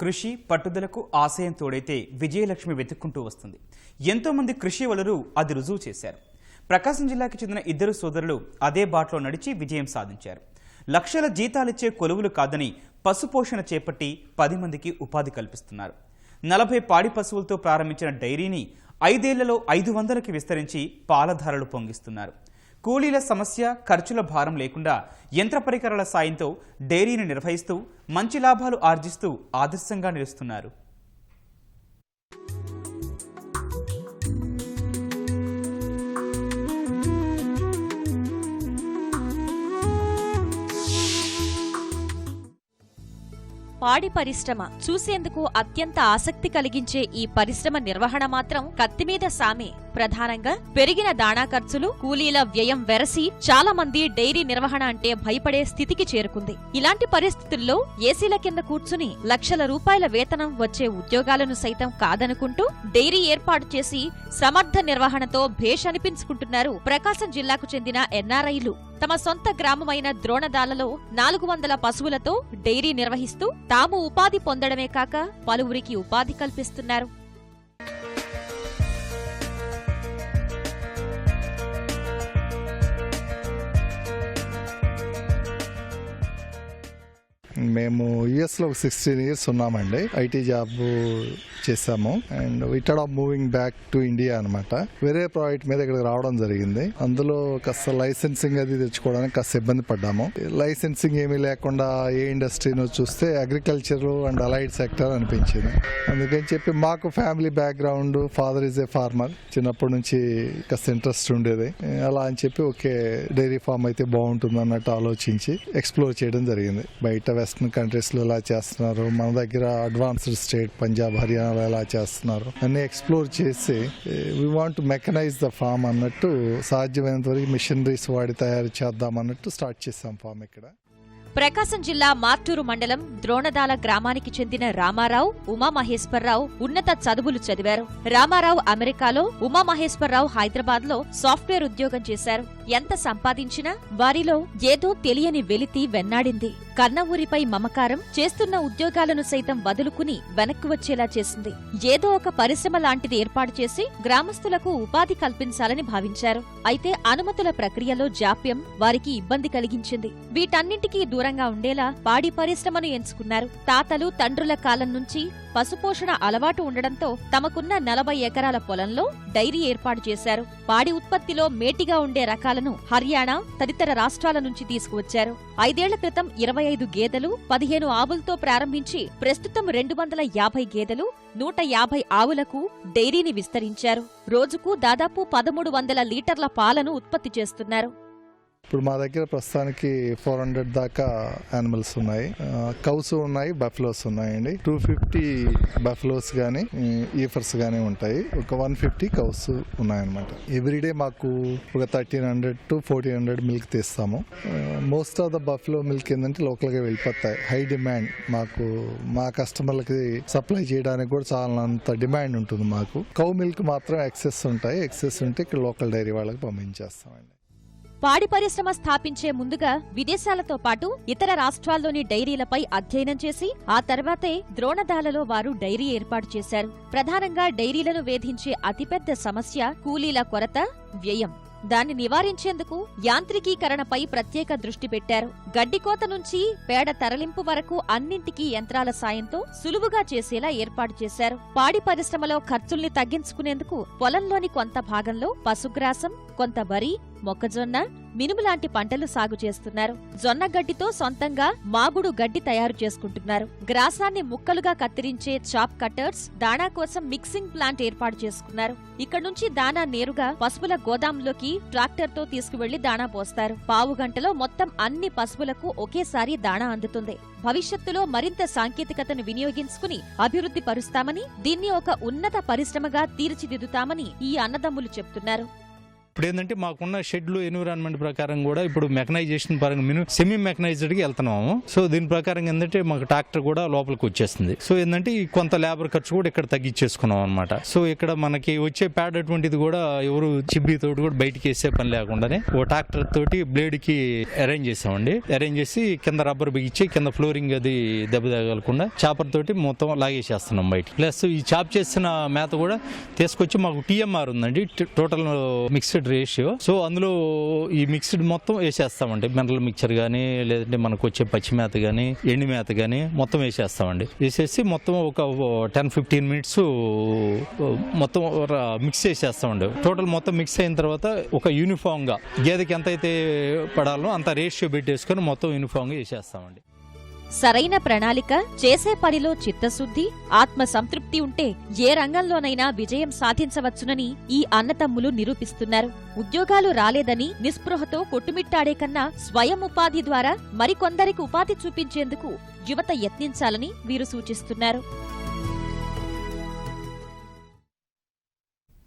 కృషి పట్టుదలకు ఆశయం తోడైతే విజయలక్ష్మి వెతుక్కుంటూ వస్తుంది. ఎంతోమంది కృషి వలరు అది రుజువు చేశారు. ప్రకాశం జిల్లాకి చెందిన ఇద్దరు సోదరులు అదే బాటలో నడిచి విజయం సాధించారు. లక్షల జీతాలిచ్చే కొలువులు కాదని పశుపోషణ చేపట్టి పది మందికి ఉపాధి కల్పిస్తున్నారు. నలభై పాడి పశువులతో ప్రారంభించిన డైరీని ఐదేళ్ళలో ఐదు వందలకి విస్తరించి పాలధారలు పొంగిస్తున్నారు. కూలీల సమస్య ఖర్చుల భారం లేకుండా యంత్ర పరికరాల సాయంతో డైరీని నిర్వహిస్తూ మంచి లాభాలు ఆర్జిస్తూ ఆదర్శంగా నిలుస్తున్నారు. పాడి పరిశ్రమ చూసేందుకు అత్యంత ఆసక్తి కలిగించే ఈ పరిశ్రమ నిర్వహణ మాత్రం కత్తిమీద సామే. ప్రధానంగా పెరిగిన దాణా ఖర్చులు కూలీల వ్యయం వెరసి చాలా మంది డైరీ నిర్వహణ అంటే భయపడే స్థితికి చేరుకుంది. ఇలాంటి పరిస్థితుల్లో ఏసీల కింద కూర్చుని లక్షల రూపాయల వేతనం వచ్చే ఉద్యోగాలను సైతం కాదనుకుంటూ డైరీ ఏర్పాటు చేసి సమర్థ నిర్వహణతో భేష్ అనిపించుకుంటున్నారు ప్రకాశం జిల్లాకు చెందిన ఎన్ఆర్ఐలు. తమ సొంత గ్రామమైన ద్రోణదాలలో నాలుగు వందల పశువులతో డైరీ నిర్వహిస్తూ తాము ఉపాధి పొందడమే కాక పలువురికి ఉపాధి కల్పిస్తున్నారు. మేము యుఎస్లో ఒక సిక్స్టీన్ ఇయర్స్ ఉన్నామండి. ఐటీ జాబ్ చేసాము and ఇటడ్ of moving back to India అనమాట వేరే ప్రాజెక్ట్ మీద ఇక్కడికి రావడం జరిగింది. అందులో కాస్త లైసెన్సింగ్ అది తెచ్చుకోవడానికి కాస్త ఇబ్బంది పడ్డాము. లైసెన్సింగ్ ఏమీ లేకుండా ఏ ఇండస్ట్రీను చూస్తే అగ్రికల్చర్ అండ్ అలైడ్ సెక్టర్ అనిపించింది. అందుకని చెప్పి మాకు family background father is a farmer చిన్నప్పటి నుంచి కాస్త ఇంట్రెస్ట్ ఉండేది. అలా అని చెప్పి ఓకే డైరీ ఫామ్ అయితే బాగుంటుంది అన్నట్టు ఆలోచించి ఎక్స్ప్లోర్ చేయడం జరిగింది. బయట వెస్ట్రన్ కంట్రీస్లో ఎలా చేస్తున్నారు? మన దగ్గర అడ్వాన్స్డ్ స్టేట్ పంజాబ్ హర్యానాలో ఎలా చేస్తున్నారు? అన్ని ఎక్స్ప్లోర్ చేసి we want mechanise the farm అన్నట్టు సాధ్యమైనంత వరకు మిషనరీస్ వాడి తయారు చేద్దాం అన్నట్టు స్టార్ట్ చేసాం ఫామ్ ఇక్కడ. ప్రకాశం జిల్లా మార్టూరు మండలం ద్రోణదాల గ్రామానికి చెందిన రామారావు ఉమామహేశ్వరరావు ఉన్నత చదువులు చదివారు. రామారావు అమెరికాలో ఉమామహేశ్వరరావు హైదరాబాద్లో సాఫ్ట్వేర్ ఉద్యోగం చేశారు. ఎంత సంపాదించినా వారిలో ఏదో తెలియని వెలితి వెన్నాడింది. కన్న ఊరిపై మమకారం చేస్తున్న ఉద్యోగాలను సైతం వదులుకుని వెనక్కి వచ్చేలా చేసింది. ఏదో ఒక పరిశ్రమ లాంటిది ఏర్పాటు చేసి గ్రామస్తులకు ఉపాధి కల్పించాలని భావించారు. అయితే అనుమతుల ప్రక్రియలో జాప్యం వారికి ఇబ్బంది కలిగించింది. వీటన్నింటికీ దూరంగా ఉండేలా పాడి పరిశ్రమను ఎంచుకున్నారు. తాతలు తండ్రుల కాలం నుంచి పశుపోషణ అలవాటు ఉండడంతో తమకున్న నలభై ఎకరాల పొలంలో డైరీ ఏర్పాటు చేశారు. పాడి ఉత్పత్తిలో మేటిగా ఉండే రకాలను హర్యానా తదితర రాష్ట్రాల నుంచి తీసుకువచ్చారు. ఐదేళ్ళ క్రితం ఇరవై ఐదు గేదెలు పదిహేను ఆవులతో ప్రారంభించి ప్రస్తుతం రెండు వందల యాభై గేదెలు నూట యాభై ఆవులకు డైరీని విస్తరించారు. రోజుకు దాదాపు పదమూడు వందల లీటర్ల పాలను ఉత్పత్తి చేస్తున్నారు. ఇప్పుడు మా దగ్గర ప్రస్తుతానికి ఫోర్ హండ్రెడ్ దాకా యానిమల్స్ ఉన్నాయి. కౌస్ ఉన్నాయి బఫ్లోస్ ఉన్నాయండి. టూ ఫిఫ్టీ బఫ్లోస్ కానీ ఈఫర్స్ కానీ ఉంటాయి. ఒక వన్ ఫిఫ్టీ కౌస్ ఉన్నాయన్నమాట. ఎవ్రీడే మాకు ఒక thirteen hundred to fourteen hundred milk తీస్తాము. Most of the buffalo milk ఏంటంటే లోకల్గా వెళ్ళిపోతాయి. హై డిమాండ్ మాకు మా కస్టమర్లకి సప్లై చేయడానికి కూడా చాలా అంత డిమాండ్ ఉంటుంది మాకు. కౌ మిల్క్ మాత్రం ఎక్సెస్ ఉంటాయి. ఎక్సెస్ ఉంటే ఇక్కడ లోకల్ డైరీ వాళ్ళకి పంపించేస్తామండి. పాడి పరిశ్రమ స్థాపించే ముందుగా విదేశాలతో పాటు ఇతర రాష్ట్రాల్లోని డైరీలపై అధ్యయనం చేసి ఆ తర్వాతే ద్రోణదాలలో వారు డైరీ ఏర్పాటు చేశారు. ప్రధానంగా డైరీలను వేధించే అతిపెద్ద సమస్య కూలీల కొరత వ్యయం. దాన్ని నివారించేందుకు యాంత్రికీకరణపై ప్రత్యేక దృష్టి పెట్టారు. గడ్డికోత నుంచి పేడ తరలింపు వరకు అన్నింటికీ యంత్రాల సాయంతో సులువుగా చేసేలా ఏర్పాటు చేశారు. పాడి పరిశ్రమలో ఖర్చుల్ని తగ్గించుకునేందుకు పొలంలోని కొంత భాగంలో పశుగ్రాసం కొంత వరి మొక్కజొన్న మినుము లాంటి పంటలు సాగు చేస్తున్నారు. జొన్న గడ్డితో సొంతంగా మాగుడు గడ్డి తయారు చేసుకుంటున్నారు. గ్రాసాన్ని ముక్కలుగా కత్తిరించే చాప్ కట్టర్స్ దాణా కోసం మిక్సింగ్ ప్లాంట్ ఏర్పాటు చేసుకున్నారు. ఇక్కడ నుంచి దాణా నేరుగా పశువుల గోదాంలోకి ట్రాక్టర్తో తీసుకువెళ్ళి దాణా పోస్తారు. పావు గంటలో మొత్తం అన్ని పశువులకు ఒకేసారి దాణా అందుతుంది. భవిష్యత్తులో మరింత సాంకేతికతను వినియోగించుకుని అభివృద్ధి పరుస్తామని దీన్ని ఒక ఉన్నత పరిశ్రమగా తీర్చిదిద్దుతామని ఈ అన్నదమ్ములు చెప్తున్నారు. ఇప్పుడు ఏంటంటే మాకున్న షెడ్లు ఎన్విరాన్మెంట్ ప్రకారం కూడా ఇప్పుడు మెకనైజేషన్ పరంగా మేము సెమీ మెకనైజ్డ్కి వెళ్తున్నాము. సో దీని ప్రకారం ఏంటంటే మాకు ట్రాక్టర్ కూడా లోపలికి వచ్చేస్తుంది. సో ఏంటంటే కొంత లేబర్ ఖర్చు కూడా ఇక్కడ తగ్గించేసుకున్నాం అనమాట సో ఇక్కడ మనకి వచ్చే ప్యాడ్ అటువంటిది కూడా ఎవరు చిబ్బి తోటి కూడా బయటికి వేసే పని లేకుండానే ఓ ట్రాక్టర్ తోటి బ్లేడ్కి అరేంజ్ చేసామండి. అరేంజ్ చేసి కింద రబ్బర్ బిగించి కింద ఫ్లోరింగ్ అది దెబ్బ తగలకుండా చాపర్ తోటి మొత్తం లాగేసేస్తున్నాం బయట ప్లస్ ఈ చాప్ చేసిన మేత కూడా తీసుకొచ్చి మాకు టీఎంఆర్ ఉందండి. టోటల్ మిక్స్డ్ రేషియో సో అందులో ఈ మిక్స్డ్ మొత్తం వేసేస్తామండి. మినరల్ మిక్చర్ కానీ లేదంటే మనకు వచ్చే పచ్చి మేత కానీ ఎండి మేత కానీ మొత్తం వేసేస్తామండి. వేసేసి మొత్తం ఒక టెన్ ఫిఫ్టీన్ మినిట్స్ మొత్తం మిక్స్ చేసేస్తామండి. టోటల్ మొత్తం మిక్స్ అయిన తర్వాత ఒక యూనిఫామ్గా గేదెకి ఎంత అయితే పడాలో అంత రేషియో పెట్టేసుకొని మొత్తం యూనిఫామ్గా వేసేస్తామండి. సరైన ప్రణాళిక చేసే పనిలో చిత్తశుద్ధి ఆత్మ సంతృప్తి ఉంటే ఏ రంగంలోనైనా విజయం సాధించవచ్చునని ఈ అన్నతమ్ములు నిరూపిస్తున్నారు. ఉద్యోగాలు రాలేదని నిస్పృహతో కొట్టుమిట్టాడే కన్నా స్వయం ఉపాధి ద్వారా మరికొందరికి ఉపాధి చూపించేందుకు యువత యత్నించాలని వీరు సూచిస్తున్నారు.